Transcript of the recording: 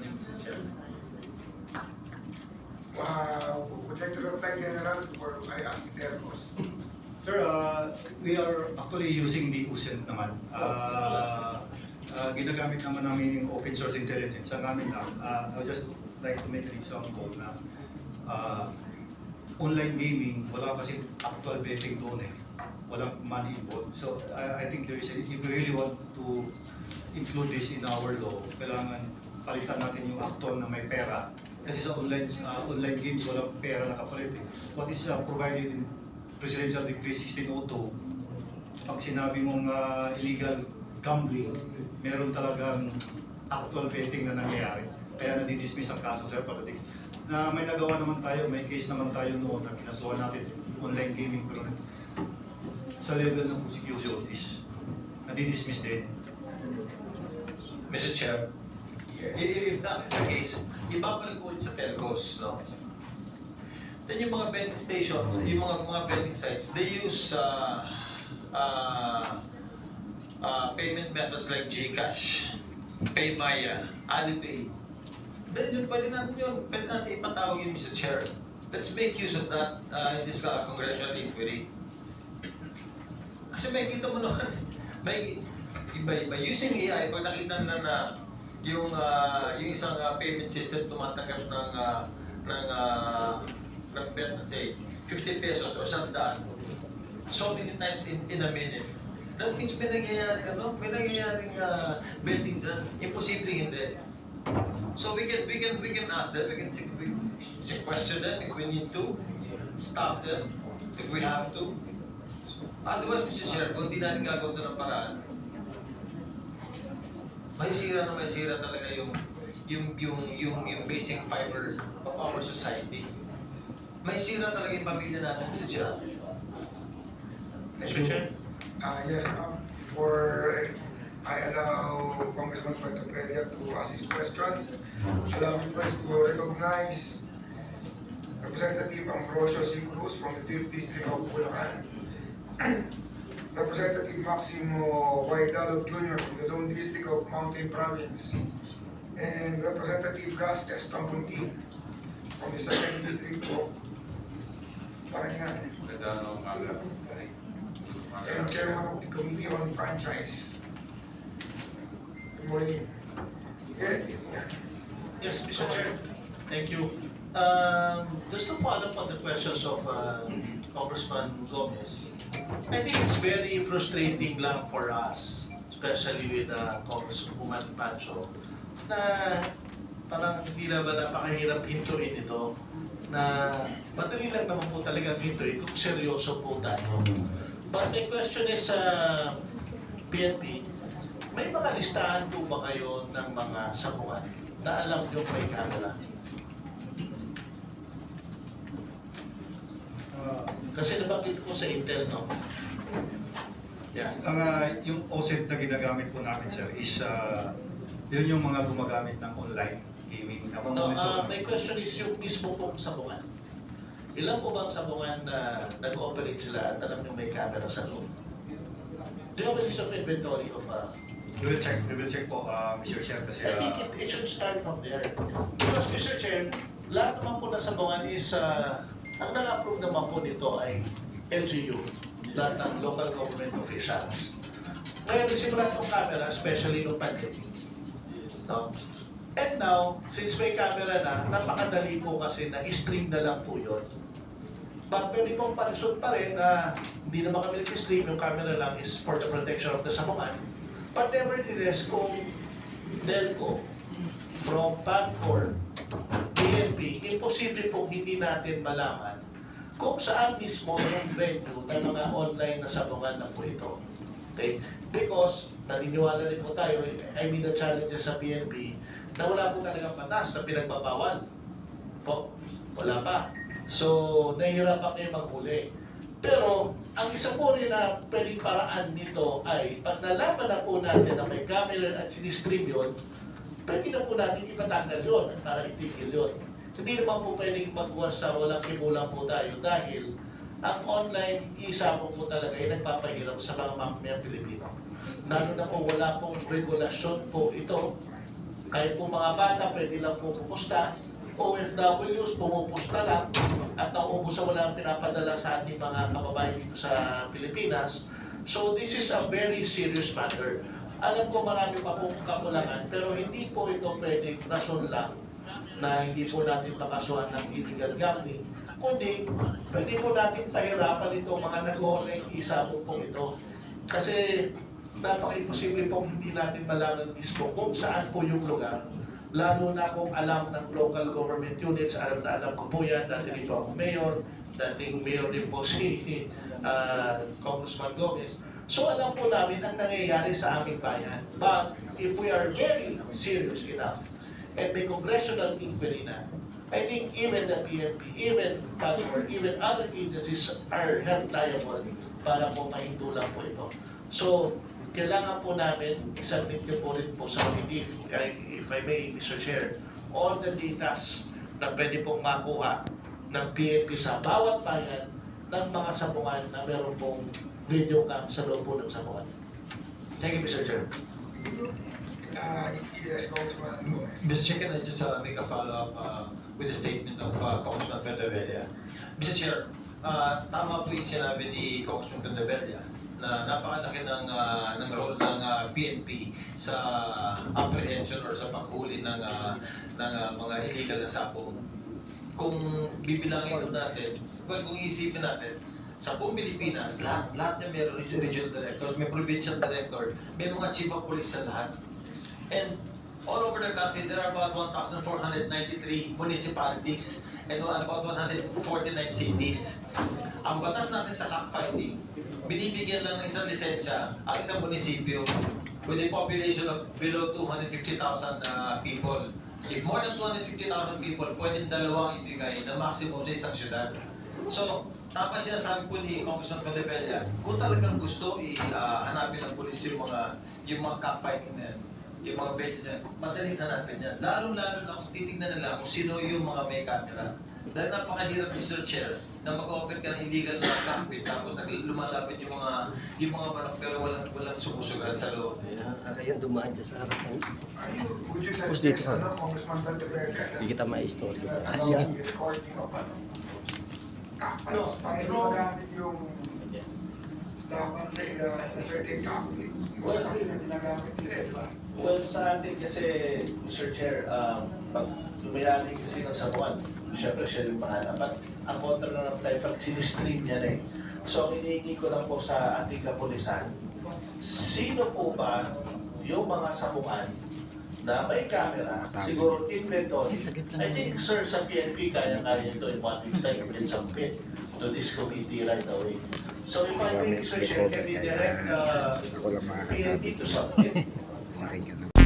niyo, Mr. Chair. Uh, would like to reply, General, or I ask Tercos? Sir, uh, we are actually using the USENT naman. Uh, uh, ginagamit naman namin yung open source intelligence. Ang namin lang, uh, I would just like to make an example na uh, online gaming, wala kasi actual betting doon eh. Walang money involved. So I, I think there is, a, if we really want to include this in our law, kailangan palitan natin yung actual na may pera. Kasi sa online uh, online games, walang pera na kapalit eh. What is uh, provided in Presidential Decree 1602, pag sinabi mong uh, illegal gambling, meron talagang actual betting na nangyayari. Kaya nadidismiss ang kaso, Sir Politics. Na may nagawa naman tayo, may case naman tayo noon na kinasuhan natin online gaming pero sa level ng prosecution is nadidismiss din. Mr. Chair, if that is the case, ibabalik ulit sa telcos, no? Then yung mga betting stations, yung mga mga betting sites, they use uh, uh, uh, payment methods like GCash, PayMaya, Alipay. Then yun, pwede natin yun, pwede natin ipatawag yun, Mr. Chair. Let's make use of that uh, in this uh, congressional inquiry. Kasi may kita mo naman, may iba-iba. Using AI, pag nakita na na yung ah, yung isang ah, payment system tumatanggap ng uh, ng uh, ng let's say 50 pesos or 100 so many times in, in a minute. That means may nangyayari ano, may nangyayaring uh, betting dyan. Imposible hindi. So we can we can we can ask them, we can we, sequester them if we need to, stop them if we have to. Otherwise, Mr. Chair, kung hindi natin gagawin ng paraan, may sira na may sira talaga yung yung yung yung yung basic fiber of our society. May sira talaga yung pamilya natin, Mr. Chair. Mr. Chair? Uh, yes, um, for, I allow Congressman Fuentepedia to ask his question. Allow me first to recognize Representative Ambrosio C. Cruz from the 5th District of Bulacan. Representative Maximo Guaidalo Jr. from the Lone District of Mountain Province. And Representative Gasques Tambuntin from the 2nd District of Parañaque. and chairman of the Committee on Franchise. Good morning. Yeah, Yes, Mr. Chair. Thank you. Um, just to follow up on the questions of uh, Congressman Gomez, I think it's very frustrating lang for us, especially with uh, Congresswoman Pancho, na parang hindi na ba napakahirap hintuin ito na madali lang naman po talaga hintuin kung seryoso po tayo. But my question is sa PNP, may mga listahan po ba kayo ng mga sabungan na alam nyo may camera? Kasi nabanggit ko sa Intel, no? Yeah. Ang uh, yung OSET na ginagamit po namin sir is uh, yun yung mga gumagamit ng online gaming. Ako No, uh, my question is yung mismo pong sabungan. Ilan po bang sabungan na nag-ooperate sila at alam nyo may camera sa loob? Do you have a list of inventory of uh, We will check, we will check po, uh, Mr. Chair, kasi I think uh, it, it should start from there. Because Mr. Chair, lahat naman po na sabungan is, uh, ang nag-approve naman po nito ay LGU, lahat ng local government officials. Ngayon, nagsimula itong camera, especially nung pandemic. No? And now, since may camera na, napakadali po kasi na i-stream na lang po yun. But pwede pong palusot pa rin na hindi naman kami nag-stream, yung camera lang is for the protection of the sabungan. But nevertheless, kung Delco, from Pancor, PNP, imposible pong hindi natin malaman kung saan mismo yung venue ng mga online na sabungan na po ito. Okay? Because, naniniwala rin po tayo, I mean the challenges sa PNP, na wala po talagang batas na pinagbabawal. Po, wala pa. So, nahihirapan kayo maghuli. Pero, ang isa po rin na pwedeng paraan nito ay pag nalaman na po natin na may camera at sinistream yun, pwede na po natin ipatanggal yun para itigil yun. Hindi naman po pwedeng magwas sa walang kibulang po tayo dahil ang online isa po po talaga ay nagpapahirap sa mga mamamayang Pilipino. Lalo na po wala pong regulasyon po ito Kahit po mga bata, pwede lang po pumusta. OFWs, pumupusta lang at nauubos sa walang pinapadala sa ating mga kababayan dito sa Pilipinas. So this is a very serious matter. Alam ko marami pa pong kakulangan, pero hindi po ito pwedeng rason lang na hindi po natin makasuhan ng illegal gambling, kundi pwede po natin pahirapan itong mga nag-online isa po ito. Kasi napaka-imposible pong hindi natin malaman mismo kung saan po yung lugar. Lalo na kung alam ng local government units, alam alam ko po yan, dati po ako mayor, dating mayor din po si ah, Congressman Gomez. So alam po namin ang nangyayari sa aming bayan. But if we are very serious enough, and may congressional inquiry na, I think even the PNP, even PAGCOR, even other agencies are held liable para po mahindulan po ito. So, kailangan po namin isubmit ko po rin po sa committee, if I may, Mr. Chair, all the datas na pwede pong makuha ng PNP sa bawat bayan ng mga sabungan na meron pong video cam sa loob po ng sabungan. Thank you, Mr. Chair. Uh, yes, Congressman Lopez. Mr. Chair, can I just uh, make a follow-up uh, with a statement of uh, Congressman Federella? Mr. Chair, uh, tama po yung sinabi ni Congressman Federella na napakalaki ng, uh, ng role ng uh, PNP sa apprehension or sa paghuli ng, uh, ng uh, mga illegal na sapong. Kung bibilangin po natin, well, kung iisipin natin, sa buong Pilipinas, lahat, lahat na may regional directors, may provincial director, may mga chief of police sa lahat. And all over the country, there are about 1,493 municipalities and about 149 cities. Ang batas natin sa cockfighting, binibigyan lang ng isang lisensya ang isang munisipyo with a population of below 250,000 uh, people. If more than 250,000 people, pwedeng dalawang ibigay na maximum sa isang syudad. So, tama sinasabi po ni Congressman Fedebella, kung talagang gusto i-hanapin ng polis yung mga, yung mga cockfighting na yan, yung mga pages yan, madaling hanapin yan. Lalong-lalo na kung titignan nila kung sino yung mga may camera. Dahil napakahirap, Mr. Chair, na mag-open ka ng illegal na cockpit tapos lumalapit yung mga yung mga barang pero walang walang sumusugal sa loob. Ayun, dumaan dyan sa harapan. Would you suggest, ano, Congressman Valdeverde, Hindi kita ma-story. na Ah, ano, siya. Kapal, No, para no. yung laban sa ila, a certain conflict. Yung sa kanila ginagamit nila, di ba? Well, sa atin kasi, Mr. Chair, um, pag lumayali kasi ng sabuan, syempre siya yung mahanap. At ang kontra na naman tayo, pag sinistream yan eh. So, hinihingi ko lang po sa ating kapulisan, sino po ba yung mga sabuan na may camera, siguro inventory. I think, sir, sa PNP, kaya-kaya ito in one week's time, you can submit to this committee right away. So if I may, Mr. Chair, can we direct uh. PNP to submit Sa akin ka na.